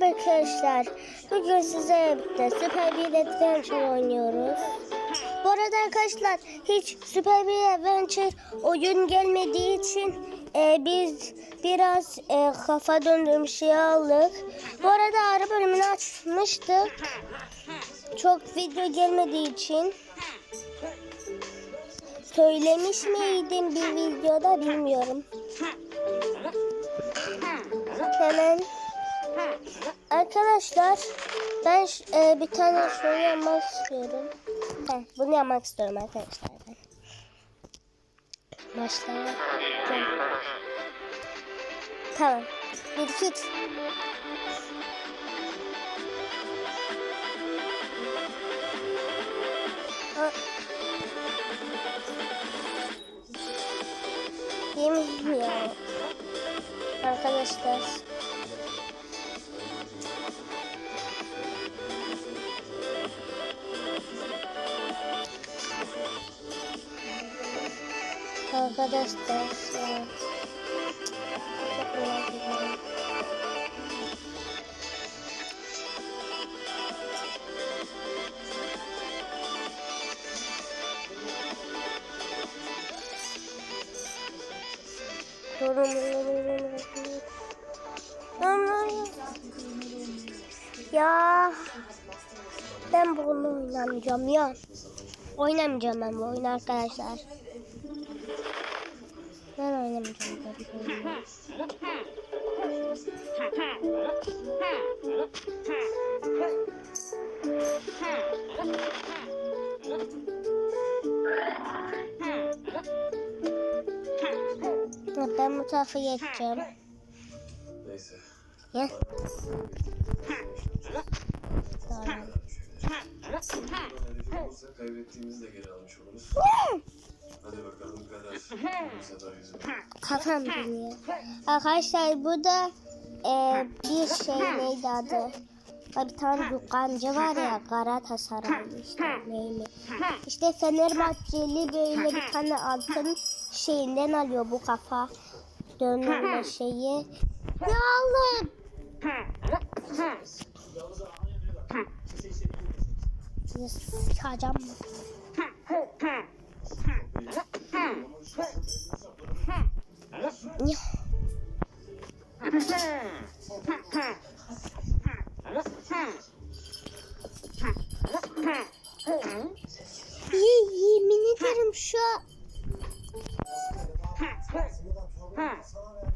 Merhaba arkadaşlar. Bugün size birlikte Super bir Adventure oynuyoruz. Bu arada arkadaşlar hiç Super bir Adventure oyun gelmediği için e, biz biraz e, kafa döndürmüş şey aldık. Bu arada ara bölümünü açmıştık. Çok video gelmediği için. Söylemiş miydim bir videoda bilmiyorum. Hemen Arkadaşlar ben e, bir tane şunu yapmak istiyorum. Heh, bunu yapmak istiyorum arkadaşlar ben. Başla. Tamam. Bir iki üç. Yemin ya. Arkadaşlar. Arkadaşlar. Evet. Çok merak ediyorum. Ya ben bunu oynamayacağım ya. Oynamayacağım ben bu oyunu arkadaşlar. Oyunu. Ya Ben bu tarafa geçeceğim. Neyse. Ya. Tamam. Hedefi olursa kaybettiğimizi de geri almış oluruz. Hadi bakalım Bu. Kafam dönüyor. Arkadaşlar burada e, bir şey neydi adı? Bir tane dükkancı var ya Galatasaraylı işte neyli. İşte Fenerbahçeli böyle bir tane altın şeyinden alıyor bu kafa dönme şeyi. Ya Allah'ım. Sıçacağım. Ya. Ye, yemin ederim şu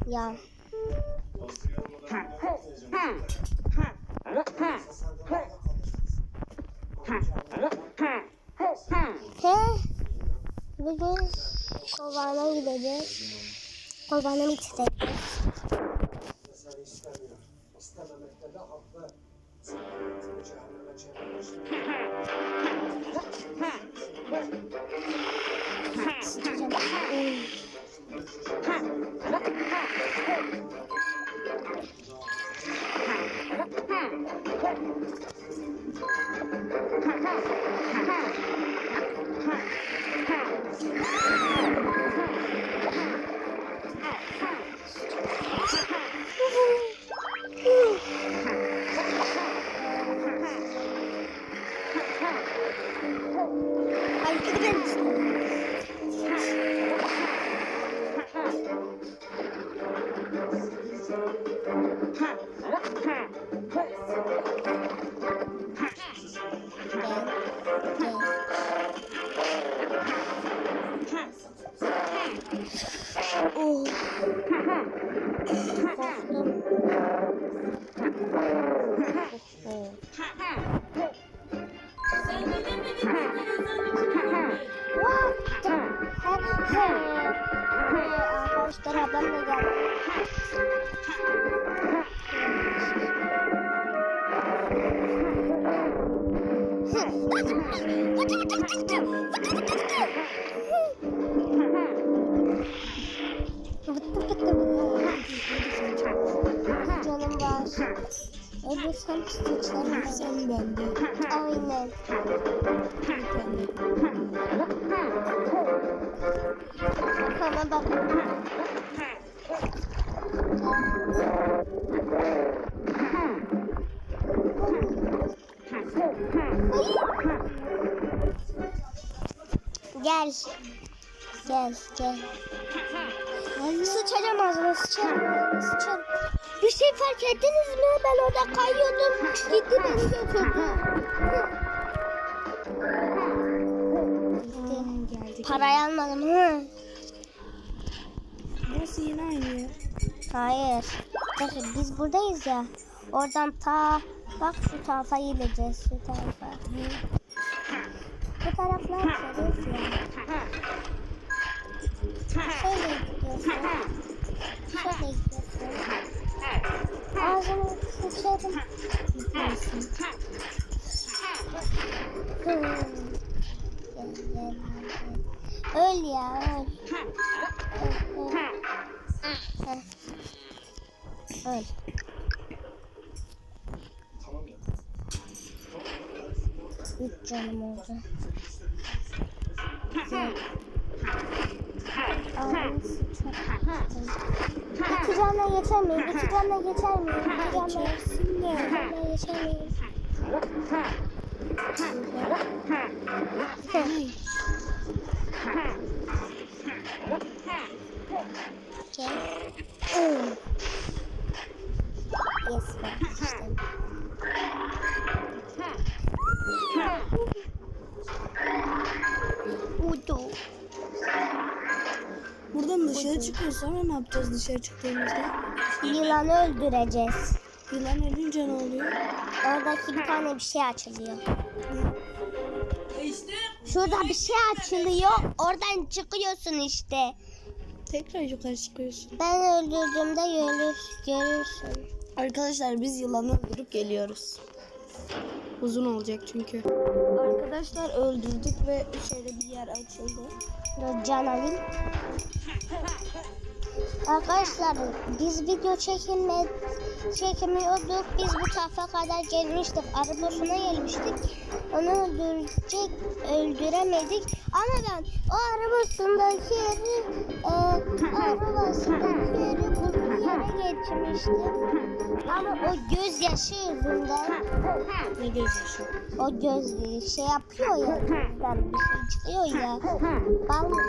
ya. He? Bugün kovana gideceğiz. Kovana mı gideceğiz? Mesela istemiyor. Arkadaşlar ablam da geldi. Canım var. O da sen stitchler sen bende. Aynen. Sana da. Gel. Gel, gel. Sıçacağım ağzına, sıçacağım sıçacağım. Bir şey fark ettiniz mi? Ben orada kayıyordum. Gitti beni götürdü. Parayı almadım. Hı. Burası yine aynı yer. Hayır. Bakın biz buradayız ya. Oradan ta bak şu tarafa gideceğiz. Şu tarafa. Bu taraflar şerif ya. Şöyle gidiyorsun. Şöyle gidiyorsun. Ağzını. Hmm. Öl ya öl. Öl. Üç canım oldu. Güzel. Ağzını sıçarım. İki canla geçer miyim? İki canla geçer miyim? İki canla geçer miyim? Hmm. Yes ben dışarı çıkıyoruz sonra ne yapacağız dışarı çıktığımızda? Yılanı öldüreceğiz. Yılan ölünce ne oluyor? Oradaki bir tane bir şey açılıyor. Şurada bir şey açılıyor. Oradan çıkıyorsun işte. Tekrar yukarı çıkıyorsun. Ben öldürdüğümde görür, görürsün. Arkadaşlar biz yılanı öldürüp geliyoruz. Uzun olacak çünkü. Arkadaşlar öldürdük ve şöyle bir yer açıldı. Can alayım. Arkadaşlar biz video çekilme, çekmiyorduk. Biz bu tarafa kadar gelmiştik. Arabasına gelmiştik. Onu öldürecek, öldüremedik. Ama ben o arabasındaki yeri, e, arabasındaki yeri yere geçmiştim. Ama o gözyaşı yüzünden Ne gözyaşı? o göz şey yapıyor ya gözden bir şey çıkıyor ya. Bal mı?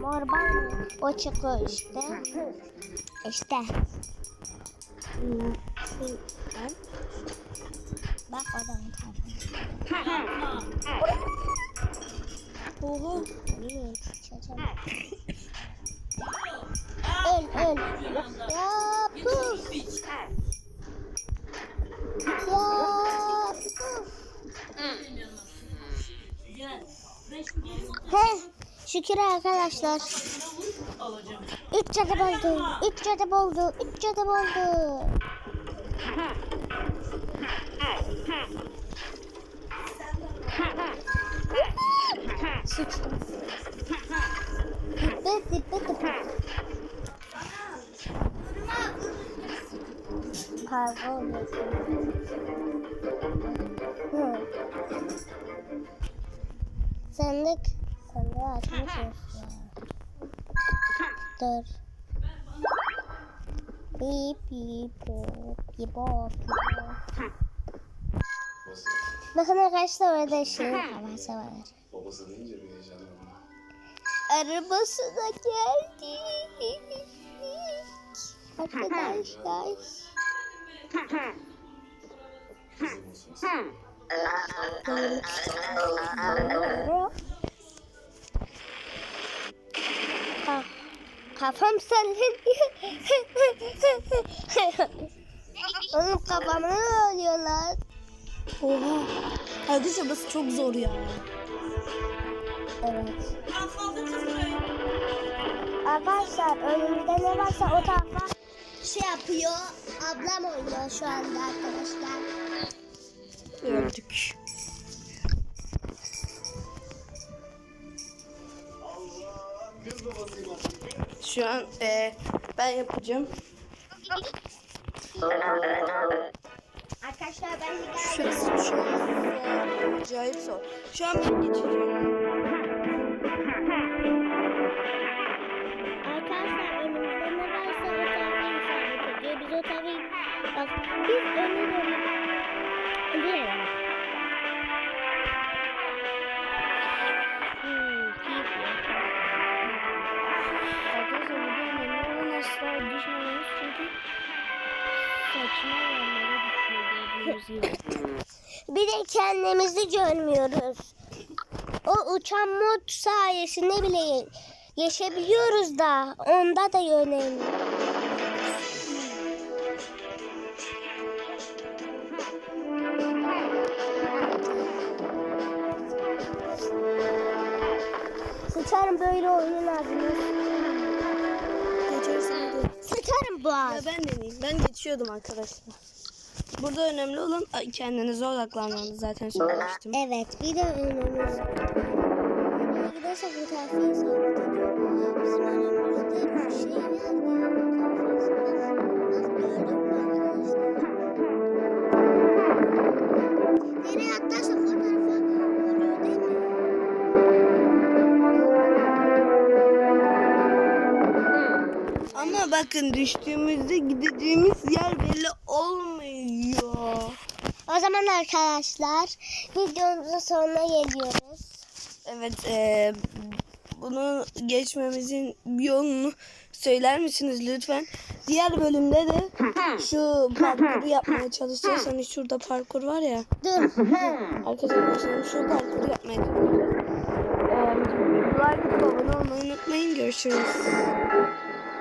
Mor bal mı? O çıkıyor işte. İşte. Bak oradan tarafı. Oha. Bilmiyorum, sıçacağım. Öl öl. Ya puf. Ya puf. He, şükür arkadaşlar. Üç cadı oldu. Üç cadı oldu. Üç cadı oldu. Sıçtım. Dippe dippe dippe. Kavga oluyor. Hı. Sandık. Sandığı açmışız ya. Dur. Bip bip bip bip? Bakın arkadaşlar orada ışığın havası var. Babası deyince bir heyecanlandım. Arabası da geldi. Arkadaşlar. Kafam sallıyor. Onun kafamı ölüyorlar. Oha. Arkadaşlar burası çok zor ya. Evet. Arkadaşlar önümüzde ne varsa o tarafa şey yapıyor. Ablam oynuyor şu anda arkadaşlar. Öldük. Şu an e, ben yapacağım. Arkadaşlar ben Şurası çok zor. Acayip zor. Şu an ben geçeceğim. Bir de kendimizi görmüyoruz. O uçan mod sayesinde bile geçebiliyoruz da onda da yönelmiyor. Sıçarım böyle oyunun. Sıçarım bu Ya ben deneyeyim. Ben geçiyordum arkadaşlar. Burada önemli olan kendinize odaklanmanız zaten söylemiştim. Evet bir de önümüz. Buraya gidersek bu tarafa isabet ediyor. Bizim önümüzde bir şey var bakın düştüğümüzde gideceğimiz yer belli olmuyor. O zaman arkadaşlar videomuzun sonuna geliyoruz. Evet, e, bunu geçmemizin yolunu söyler misiniz lütfen? Diğer bölümde de şu parkuru yapmaya çalışacağız. Hani şurada parkur var ya. Dur. Arkadaşlar şu parkuru yapmaya çalışacağız. E, like abone olmayı unutmayın. Görüşürüz.